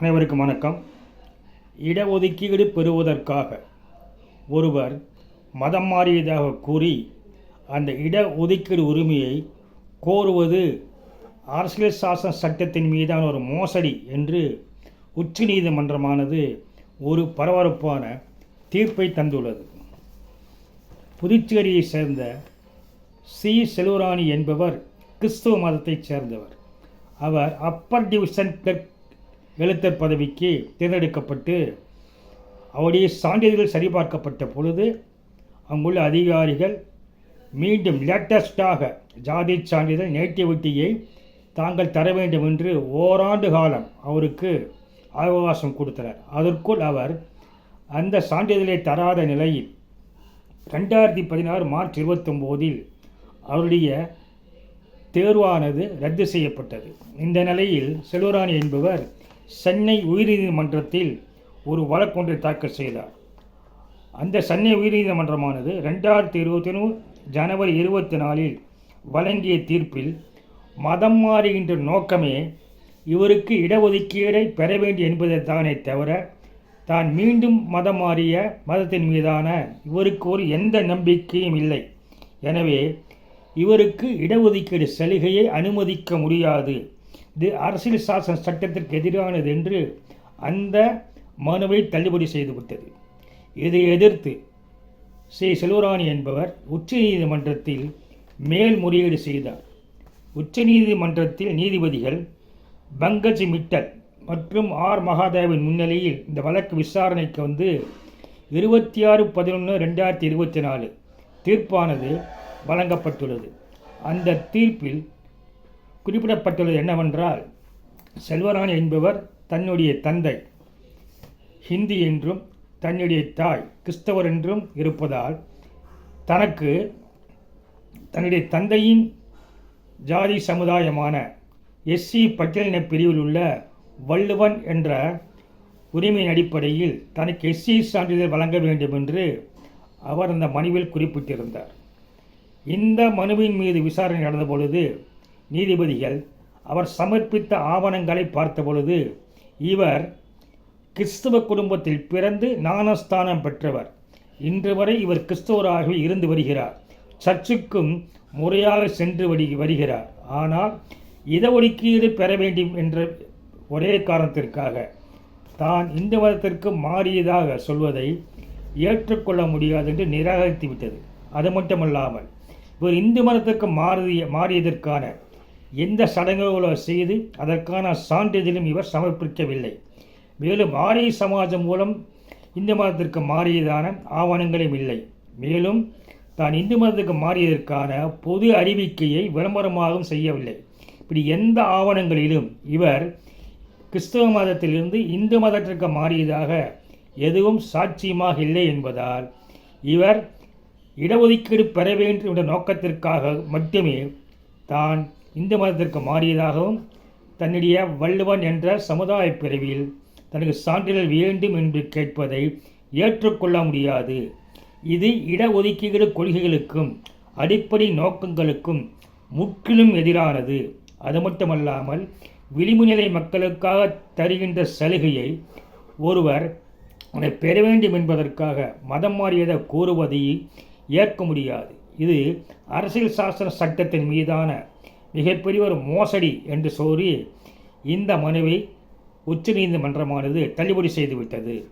அனைவருக்கும் வணக்கம். இடஒதுக்கீடு பெறுவதற்காக ஒருவர் மதம் மாறியதாக கூறி அந்த இடஒதுக்கீடு உரிமையை கோருவது அரசியல் சாசன சட்டத்தின் மீதான ஒரு மோசடி என்று உச்சநீதிமன்றமானது ஒரு பரபரப்பான தீர்ப்பை தந்துள்ளது. புதுச்சேரியை சேர்ந்த சி. செலுராணி என்பவர் கிறிஸ்துவ மதத்தைச் சேர்ந்தவர். அவர் அப்பர் டிவிஷன் கிளர்க் எழுத்தர் பதவிக்கு தேர்ந்தெடுக்கப்பட்டு அவருடைய சான்றிதழ்கள் சரிபார்க்கப்பட்ட பொழுது அங்குள்ள அதிகாரிகள் மீண்டும் லேட்டஸ்டாக ஜாதி சான்றிதழ் நேட்டிவிட்டியை தாங்கள் தர வேண்டும் என்று ஓராண்டு காலம் அவருக்கு அவகாசம் கொடுத்தனர். அதற்குள் அவர் அந்த சான்றிதழை தராத நிலையில் ரெண்டாயிரத்தி பதினாறு மார்ச் இருபத்தொம்போதில் அவருடைய தேர்வானது ரத்து செய்யப்பட்டது. இந்த நிலையில் செல்வராணி என்பவர் சென்னை உயர்நீதிமன்றத்தில் ஒரு வழக்கொன்றை தாக்கல் செய்தார். அந்த சென்னை உயர்நீதிமன்றமானது ரெண்டாயிரத்தி இருபத்தி ஜனவரி இருபத்தி நாலில் வழங்கிய தீர்ப்பில் மதம் மாறுகின்ற நோக்கமே இவருக்கு இடஒதுக்கீடை பெற வேண்டும் என்பதைத்தானே தவிர தான் மீண்டும் மதம் மாறிய மதத்தின் மீதான இவருக்கு ஒரு எந்த நம்பிக்கையும் இல்லை. எனவே இவருக்கு இடஒதுக்கீடு சலுகையை அனுமதிக்க முடியாது. இது அரசியல் சாசன சட்டத்திற்கு எதிரானது என்று அந்த மனுவை தள்ளுபடி செய்துவிட்டது இதை எதிர்த்து ஸ்ரீ செல்வராணி என்பவர் உச்சநீதிமன்றத்தில் மேல்முறையீடு செய்தார். உச்சநீதிமன்றத்தில் நீதிபதிகள் பங்கஜ் மிட்டல் மற்றும் ஆர். மகாதேவின் முன்னிலையில் இந்த வழக்கு விசாரணைக்கு வந்து இருபத்தி ஆறு பதினொன்று ரெண்டாயிரத்தி இருபத்தி நாலு தீர்ப்பானது வழங்கப்பட்டுள்ளது. அந்த தீர்ப்பில் குறிப்பிடப்பட்டுள்ளது என்னவென்றால் செல்வராணி என்பவர் தன்னுடைய தந்தை. ஹிந்தி என்றும் தன்னுடைய தாய் கிறிஸ்தவர் என்றும் இருப்பதால் தனக்கு தன்னுடைய தந்தையின் ஜாதி சமுதாயமான எஸ்சி பட்டியலின பிரிவில் உள்ள வள்ளுவன் என்ற உரிமையின் அடிப்படையில் தனக்கு எஸ்சி சான்றிதழ் வழங்க வேண்டும் என்று அவர் அந்த மனுவில் குறிப்பிட்டிருந்தார். இந்த மனுவின் மீது விசாரணை நடந்த பொழுது நீதிபதிகள் அவர் சமர்ப்பித்த ஆவணங்களை பார்த்த பொழுது இவர் கிறிஸ்துவ குடும்பத்தில் பிறந்து ஞானஸ்தானம் பெற்றவர். இன்று வரை இவர் கிறிஸ்தவராகவே இருந்து வருகிறார். சர்ச்சுக்கும் முறையாக சென்று வடி வருகிறார். ஆனால் இடஒதுக்கீடு பெற வேண்டும் என்ற ஒரே காரணத்திற்காக தான் இந்து மதத்திற்கு மாறியதாக சொல்வதை ஏற்றுக்கொள்ள முடியாது என்று நிராகரித்து விட்டது அது மட்டுமல்லாமல் இவர் இந்து மதத்திற்கு மாறிய மாறியதற்கான எந்த சடங்குகளோ செய்து அதற்கான சான்றிதழும் இவர் சமர்ப்பிக்கவில்லை. மேலும் ஆரிய சமாஜம் மூலம் இந்து மதத்திற்கு மாறியதான ஆவணங்களும் இல்லை. மேலும் தான் இந்து மதத்துக்கு மாறியதற்கான பொது அறிவிக்கையை விளம்பரமாகவும் செய்யவில்லை. இப்படி எந்த ஆவணங்களிலும் இவர் கிறிஸ்தவ மதத்திலிருந்து இந்து மதத்திற்கு மாறியதாக எதுவும் சாட்சியமாக இல்லை என்பதால் இவர் இடஒதுக்கீடு பெற வேண்டும் என்ற நோக்கத்திற்காக மட்டுமே தான் இந்து மதத்திற்கு மாறியதாகவும் தன்னுடைய வள்ளுவன் என்ற சமுதாய பிரிவில் தனக்கு சான்றிதழ் வேண்டும் என்று கேட்பதை ஏற்றுக்கொள்ள முடியாது. இது இடஒதுக்கீடு கொள்கைகளுக்கும் அடிப்படை நோக்கங்களுக்கும் முற்றிலும் எதிரானது. அது மட்டுமல்லாமல் விளிம்புநிலை மக்களுக்காக தருகின்ற சலுகையை ஒருவர் அதை பெற வேண்டும் என்பதற்காக மதம் மாறியதை கூறுவதை ஏற்க முடியாது. இது அரசியல் சாசன சட்டத்தின் மீதான மிகப்பெரிய ஒரு மோசடி என்று சொல்லி இந்த மனுவை உச்சநீதிமன்றமானது தள்ளுபடி செய்துவிட்டது.